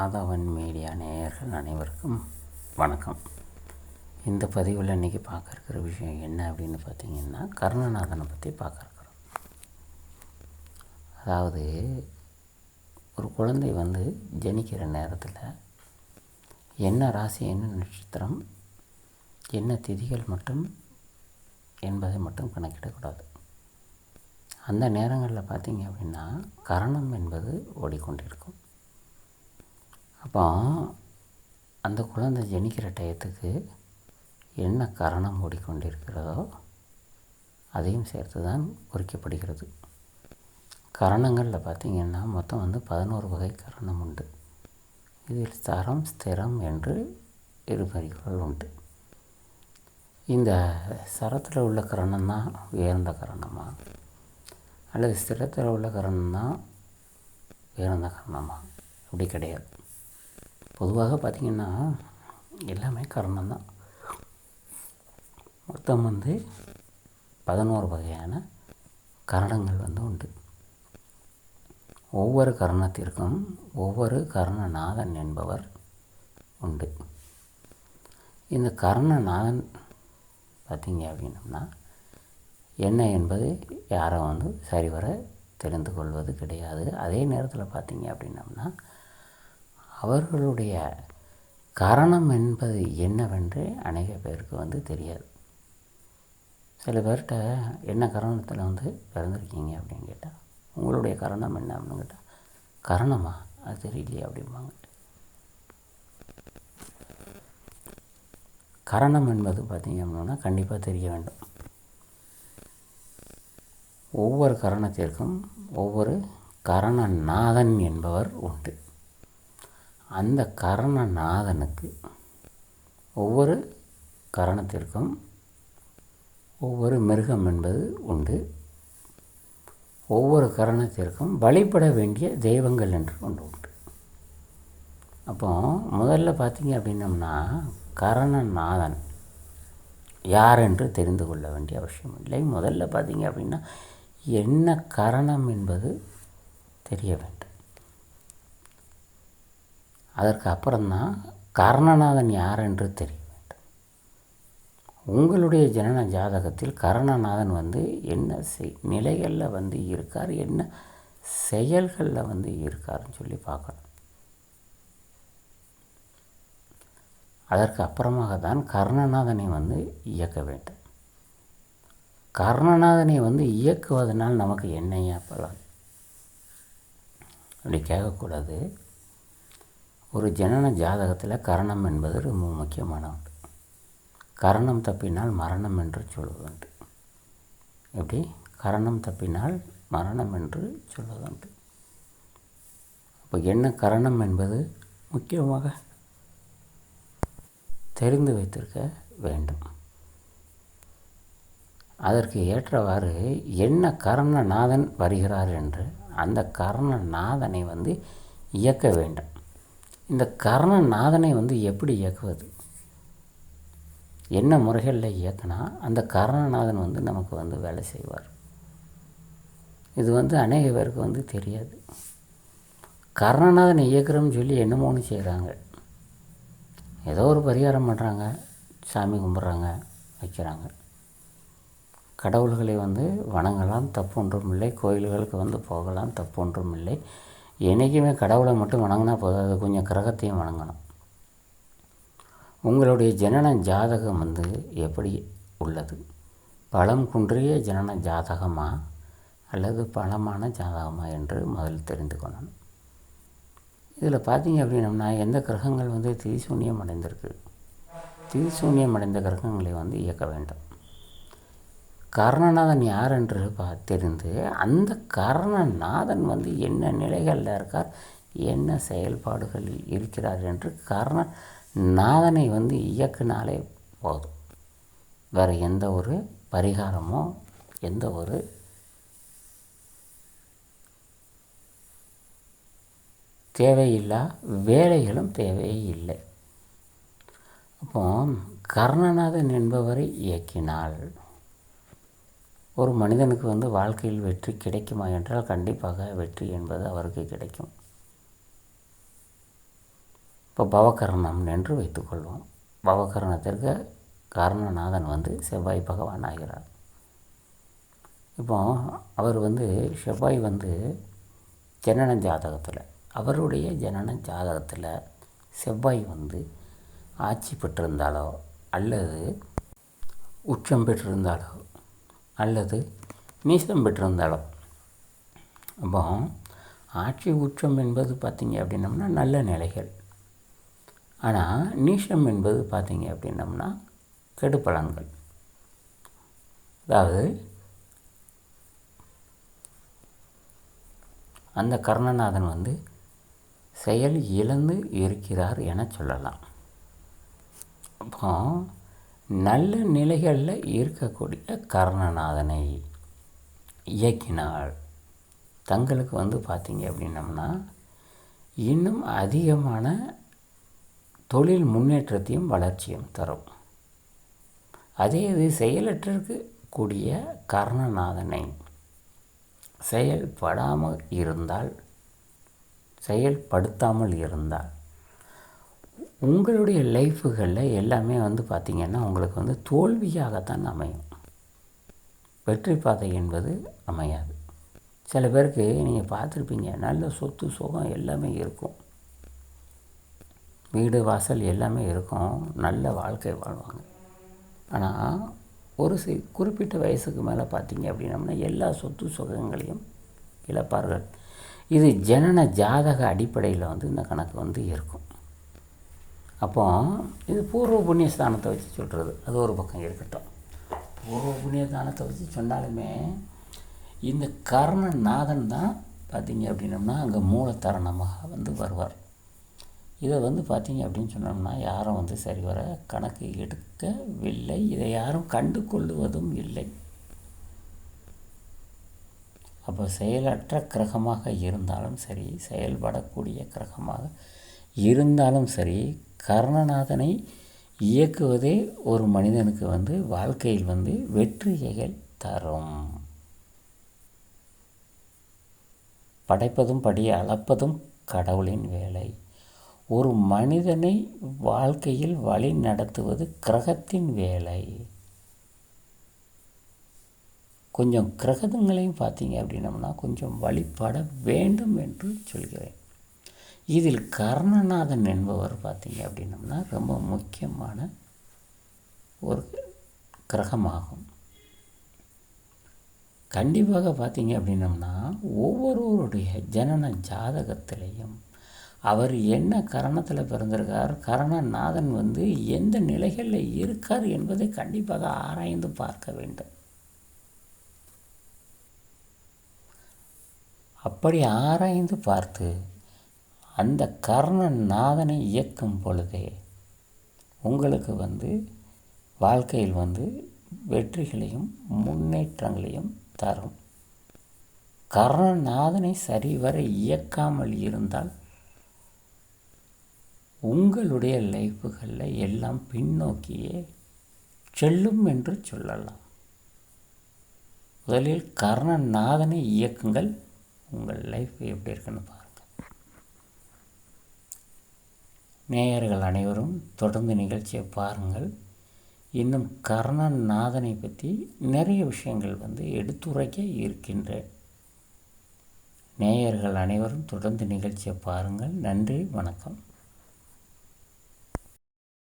ஆதவன் media நேயர்கள் அனைவருக்கும் வணக்கம். இந்த பதிவில் இன்றைக்கி பார்க்க இருக்கிற விஷயம் என்ன அப்படின்னு பார்த்தீங்கன்னா கர்ணநாதனை பற்றி பார்க்க இருக்கிறோம். அதாவது ஒரு குழந்தை வந்து ஜனிக்கிற நேரத்தில் என்ன ராசி என்ன நட்சத்திரம் என்ன திதிகள் மட்டும் என்பதை மட்டும் கணக்கிடக்கூடாது. அந்த நேரங்களில் பார்த்தீங்க அப்படின்னா கரணம் என்பது ஓடிக்கொண்டிருக்கும். அப்போ அந்த குழந்தை ஜனிக்கிற டயத்துக்கு என்ன கரணம் ஓடிக்கொண்டிருக்கிறதோ அதையும் சேர்த்து தான் குறிக்கப்படுகிறது. கரணங்களில் பார்த்திங்கன்னா மொத்தம் வந்து பதினோரு வகை கரணம் உண்டு. இதில் தரம் ஸ்திரம் என்று இரு வரிகள் உண்டு. இந்த சரத்தில் உள்ள கரணம் தான் உயர்ந்த கரணமா? அல்லது ஸ்திரத்தில் உள்ள கரணம் தான் உயர்ந்த கரணமா? அப்படி கிடையாது. பொதுவாக பார்த்திங்கன்னா எல்லாமே கரணம் தான். மொத்தம் வந்து பதினோரு வகையான கரணங்கள் வந்து உண்டு. ஒவ்வொரு கரணத்திற்கும் ஒவ்வொரு கர்ணநாதன் என்பவர் உண்டு. இந்த கர்ணநாதன் பார்த்திங்க அப்படின்னம்னா என்ன என்பது யாரும் வந்து சரிவர தெரிந்து கொள்வது கிடையாது. அதே நேரத்தில் பார்த்திங்க அப்படின்னம்னா அவர்களுடைய காரணம் என்பது என்னவென்று அநேக பேருக்கு வந்து தெரியாது. சில பேர்கிட்ட என்ன காரணத்தில் வந்து பிறந்திருக்கீங்க? அப்படின்னு கேட்டால் உங்களுடைய காரணம் என்ன? அப்படின்னு கேட்டால் காரணமா? அது தெரியலையே அப்படிம்பாங்க. காரணம் என்பது பார்த்திங்க அப்படின்னா கண்டிப்பாக தெரிய வேண்டும். ஒவ்வொரு கரணத்திற்கும் ஒவ்வொரு கரணநாதன் என்பவர் உண்டு. அந்த கரணநாதனுக்கு ஒவ்வொரு கரணத்திற்கும் ஒவ்வொரு மிருகம் என்பது உண்டு. ஒவ்வொரு கரணத்திற்கும் வழிபட வேண்டிய தெய்வங்கள் என்று ஒன்று உண்டு. அப்போ முதல்ல பார்த்தீங்க அப்படின்னம்னா கரணநாதன் யார் என்று தெரிந்து கொள்ள வேண்டிய அவசியம் இல்லை. முதல்ல பார்த்தீங்க அப்படின்னா என்ன கரணம் என்பது தெரிய வேண்டும். அதற்கு அப்புறம்தான் கர்ணநாதன் யார் என்று தெரிய வேண்டும். உங்களுடைய ஜனன ஜாதகத்தில் கர்ணநாதன் வந்து என்ன செய் நிலைகளில் வந்து இருக்கார் என்ன செயல்களில் வந்து இருக்காருன்னு சொல்லி பார்க்கணும். அதற்கு அப்புறமாக தான் கர்ணநாதனை வந்து இயக்க வேண்டும். கர்ணநாதனை வந்து இயக்குவதனால் நமக்கு என்னையா பலன்? அப்படி கேட்கக்கூடாது. ஒரு ஜனன ஜாதகத்தில் கரணம் என்பது ரொம்ப முக்கியமான ஒன்று கரணம் தப்பினால் மரணம் என்று சொல்வதுண்டு. எப்படி? கரணம் தப்பினால் மரணம் என்று சொல்வதுண்டு. அப்போ என்ன கரணம் என்பது முக்கியமாக தெரிந்து வைத்திருக்க வேண்டும். அதற்கு ஏற்றவாறு என்ன கரணநாதன் வருகிறார் என்று அந்த கரணநாதனை வந்து இயக்க வேண்டும். இந்த கர்ணநாதனை வந்து எப்படி இயக்குவது? என்ன முறைகளில் இயக்கினா அந்த கர்ணநாதன் வந்து நமக்கு வந்து வேலை செய்வார். இது வந்து அநேக பேருக்கு வந்து தெரியாது. கர்ணநாதனை இயக்கிறோம்னு சொல்லி என்னமோன்னு செய்கிறாங்க ஏதோ ஒரு பரிகாரம் பண்ணுறாங்க சாமி கும்பிட்றாங்க வைக்கிறாங்க. கடவுள்களை வந்து வணங்கலாம் தப்பு ஒன்றும் இல்லை. கோயில்களுக்கு வந்து போகலாம் தப்பு ஒன்றும் இல்லை. என்றைக்குமே கடவுளை மட்டும் வணங்கினா போதாது. கொஞ்சம் கிரகத்தையும் வணங்கணும். உங்களுடைய ஜனன ஜாதகம் வந்து எப்படி உள்ளது? பலம் குன்றிய ஜனன ஜாதகமா? அல்லது பலமான ஜாதகமா என்று முதல் தெரிந்து கொள்ளணும். இதில் பார்த்தீங்க அப்படின்னம்னா எந்த கிரகங்கள் வந்து திரிசூன்யம் அடைந்திருக்கு? திரிசூன்யம் அடைந்த கிரகங்களை வந்து இயக்க வேண்டும். கர்ணநாதன் யார் என்று தெரிந்து அந்த கர்ணநாதன் வந்து என்ன நிலைகளில் இருக்கார் என்ன செயல்பாடுகளில் இருக்கிறார் என்று கர்ணநாதனை வந்து இயக்குனாலே போதும். வேறு எந்த ஒரு பரிகாரமோ எந்த ஒரு தேவையில்லா வேலைகளும் தேவையே இல்லை. அப்போ கர்ணநாதன் என்பவரை இயக்கினால் ஒரு மனிதனுக்கு வந்து வாழ்க்கையில் வெற்றி கிடைக்குமா என்றால் கண்டிப்பாக வெற்றி என்பது அவருக்கு கிடைக்கும். இப்போ பவகரணம் என்று வைத்துக்கொள்வோம் பவகரணத்திற்கு காரணநாதன் வந்து செவ்வாய் பகவான் ஆகிறார். இப்போ அவர் வந்து செவ்வாய் வந்து ஜனன ஜாதகத்தில் அவருடைய ஜனன ஜாதகத்தில் செவ்வாய் வந்து ஆட்சி பெற்றிருந்தாலோ அல்லது உச்சம் பெற்றிருந்தாலோ அல்லது நீசம் பெற்றிருந்தாலும். அப்போ ஆட்சி உச்சம் என்பது பார்த்திங்க அப்படின்னம்னா நல்ல நிலைகள். ஆனால் நீசம் என்பது பார்த்திங்க அப்படின்னம்னா கெடுபலன்கள் அதாவது அந்த கர்ணநாதன் வந்து செயல் இழந்து இருக்கிறார் என சொல்லலாம். அப்போ நல்ல நிலைகளில் இருக்கக்கூடிய கர்ணநாதனை இயக்கினால் தங்களுக்கு வந்து பார்த்திங்க அப்படின்னம்னா இன்னும் அதிகமான தொழில் முன்னேற்றத்தையும் வளர்ச்சியும் தரும். அதே இது செயலற்றிருக்க கூடிய கர்ணநாதனை செயல்படாமல் இருந்தால் செயல்படுத்தாமல் இருந்தால் உங்களுடைய லைஃபுகளில் எல்லாமே வந்து பார்த்திங்கன்னா உங்களுக்கு வந்து தோல்வியாகத்தான் அமையும். வெற்றி பாதை என்பது அமையாது. சில பேருக்கு நீங்கள் பார்த்துருப்பீங்க நல்ல சொத்து சுகம் எல்லாமே இருக்கும். வீடு வாசல் எல்லாமே இருக்கும். நல்ல வாழ்க்கை வாழ்வாங்க. ஆனால் ஒரு சி குறிப்பிட்ட வயசுக்கு மேலே பார்த்தீங்க அப்படின்னம்னா எல்லா சொத்து சுகங்களையும் இழப்பார்கள். இது ஜனன ஜாதக அடிப்படையில் வந்து இந்த கணக்கு வந்து இருக்கும். அப்போ இது பூர்வ புண்ணிய ஸ்தானத்தை வச்சு சொல்கிறது அது ஒரு பக்கம் இருக்கட்டும். பூர்வ புண்ணிய ஸ்தானத்தை வச்சு சொன்னாலுமே இந்த கர்ணநாதன் தான் பார்த்தீங்க அப்படின்னம்னா அங்கே மூலத்தரணமாக வந்து வருவார். இதை வந்து பார்த்தீங்க அப்படின்னு சொன்னோம்னா யாரும் வந்து சரிவர கணக்கு எடுக்கவில்லை. இதை யாரும் கண்டு கொள்ளுவதும் இல்லை. அப்போ செயலற்ற கிரகமாக இருந்தாலும் சரி செயல்படக்கூடிய கிரகமாக இருந்தாலும் சரி கர்ணநாதனை இயக்குவதே ஒரு மனிதனுக்கு வந்து வாழ்க்கையில் வந்து வெற்றியைகள் தரும். படைப்பதும் படி அளப்பதும் கடவுளின் வேலை. ஒரு மனிதனை வாழ்க்கையில் வழி நடத்துவது கிரகத்தின் வேலை. கொஞ்சம் கிரகங்களையும் பார்த்தீங்க அப்படின்னம்னா கொஞ்சம் வழிபட வேண்டும் என்று சொல்கிறேன். இதில் கர்ணநாதன் என்பவர் பார்த்தீங்க அப்படின்னம்னா ரொம்ப முக்கியமான ஒரு கிரகமாகும். கண்டிப்பாக பார்த்தீங்க அப்படின்னம்னா ஒவ்வொருவருடைய ஜனன ஜாதகத்திலையும் அவர் என்ன கரணத்தில் பிறந்திருக்கார் கரணநாதன் வந்து எந்த நிலைகளில் இருக்கார் என்பதை கண்டிப்பாக ஆராய்ந்து பார்க்க வேண்டும். அப்படி ஆராய்ந்து பார்த்து அந்த கர்ணநாதனை இயக்கும் பொழுதே உங்களுக்கு வந்து வாழ்க்கையில் வந்து வெற்றிகளையும் முன்னேற்றங்களையும் தரும். கர்ணநாதனை சரிவர இயக்காமல் இருந்தால் உங்களுடைய லைஃப்புகளில் எல்லாம் பின்னோக்கியே செல்லும் என்று சொல்லலாம். முதலில் கர்ணநாதனை இயக்குங்கள். உங்கள் லைஃப் எப்படி இருக்குன்னு பாருங்கள். நேயர்கள் அனைவரும் தொடர்ந்து நிகழ்ச்சியை பாருங்கள். இன்னும் கர்ணநாதனை பற்றி நிறைய விஷயங்கள் வந்து எடுத்துரைக்க இருக்கின்ற நேயர்கள் அனைவரும் தொடர்ந்து நிகழ்ச்சியை பாருங்கள். நன்றி வணக்கம்.